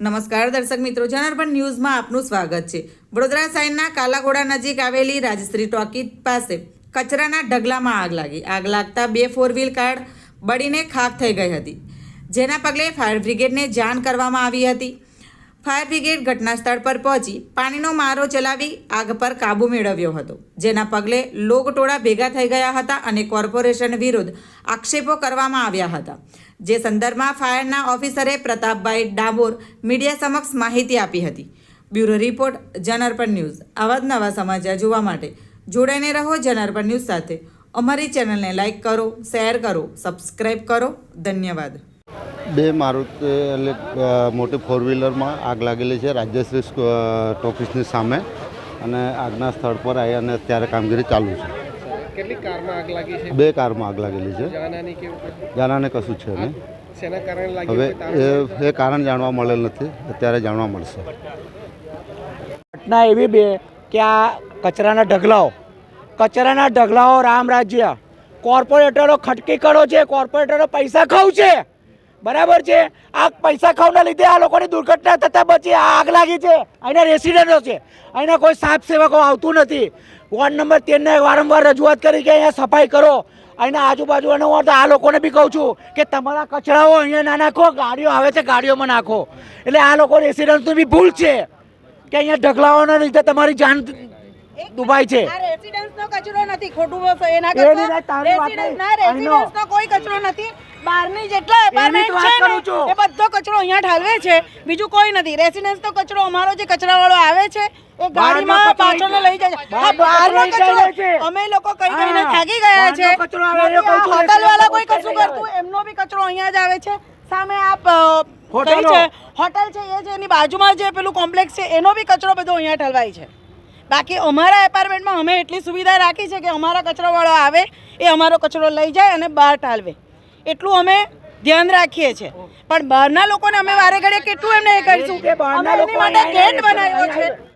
નમસ્કાર દર્શક મિત્રો, જનાર્પણ ન્યૂઝમાં આપનું સ્વાગત છે. વડોદરા શહેરના કાલાઘોડા નજીક આવેલી રાજશ્રી ટોકી પાસે કચરાના ઢગલામાં આગ લાગી. આગ લાગતા બે ફોર વ્હીલ કાર બળીને ખાક થઈ ગઈ હતી. જેના પગલે ફાયર બ્રિગેડને જાણ કરવામાં આવી હતી. ફાયર બ્રિગેડ ઘટના સ્થળ પર પહોંચી પાણીનો મારો ચલાવી આગ પર કાબૂ મેળવ્યો હતો. જેના પગલે લોકટોળા ભેગા થઈ ગયા હતા અને કોર્પોરેશન વિરુદ્ધ આક્ષેપો કરવામાં આવ્યા હતા. જે સંદર્ભમાં ફાયરના ઓફિસરે પ્રતાપભાઈ ડાબોર મીડિયા સમક્ષ માહિતી આપી હતી. Bureau report Janarpan news. આવા જ નવા સમાચાર જોવા માટે જોડાઈને રહો જનઅર્પણ ન્યૂઝ સાથે. અમારી ચેનલને લાઇક કરો, શેર કરો સબસ્ક્રાઈબ કરો. ધન્યવાદ. બે મારુતિ એટલે મોટી ફોર વ્હીલરમાં આગ લાગેલી છે રાજ્યશ્રી ટોકીસની સામે અને આગના સ્થળ પર આવી અને અત્યારે કામગીરી ચાલુ છે. કેટલી કારમાં આગ લાગી છે? બે કારમાં આગ લાગેલી છે. જાનાની કેવું જાનાને કશું છે નહીં. શેના કારણે લાગી હવે એ એ કારણ જાણવા મળેલ નથી. અત્યારે જાણવા મળશે. ઘટના એવી બે કે આ કચરાના ઢગલાઓ કચરાના ઢગલાઓ રામ રાજ્ય. કોર્પોરેટરો ખટકી કરો છે કોર્પોરેટરો પૈસા ખાવ છે. બરાબર છે? આ પૈસા ખાવના લીધે આ લોકોની દુર્ઘટના થતાં બચી આ આગ લાગી છે. અહીંના રેસિડન્ટો છે. અહીંના કોઈ સાફ સેવકો આવતું નથી. વોર્ડ નંબર તેરને વારંવાર રજૂઆત કરી કે અહીંયા સફાઈ કરો. અહીંના આજુબાજુ આજુબાજુના તો આ લોકોને બી કહું છું કે તમારા કચરાઓ અહીંયા ના નાખો ગાડીઓ આવે છે ગાડીઓમાં નાખો. એટલે આ લોકો રેસિડેન્ટની બી ભૂલ છે કે અહીંયા ઢગલાઓના લીધે તમારી જાન દુભાઈ છે. આ રેસિડન્સનો કચરો નથી ખોટું એના કરતા રેસિડેન્સના રેસિડન્સનો કોઈ કચરો નથી. બહારની જેટલા વાત છે ને, એ બધો કચરો અહીંયા ઠાલવે છે. બીજું કોઈ નથી. રેસિડન્સનો કચરો અમારો જે કચરાવાળો આવે છે એ ગાડીમાં પાછળ લઈ જાય છે. આ બહારનો કચરો અમે લોકો કઈ કઈને થાકી ગયા છે. બહારનો કચરો આવે એ કહું છું, હોટલ વાળા કોઈ કશું કરતું એમનો બી કચરો અહીંયા જ આવે છે. સામે આપ હોટલ કઈ છે? હોટલ છે એ છે એની બાજુમાં જે પેલું કોમ્પ્લેક્સ છે એનો બી કચરો બધો અહીંયા ઠલવાય છે. બાકી અમારા એપાર્ટમેન્ટમાં અમે એટલી સુવિધા રાખી છે કે અમારા કચરાવાળો આવે એ અમારો કચરો લઈ જાય અને બહાર ઠાલવે એટલું અમે ધ્યાન રાખીએ છીએ. પણ બહારના લોકોને અમે વારે ઘડે કેટલું એમને એ કરીશું? કે બહારના અમે એની લોકો માટે ગેટ બનાવ્યો છે.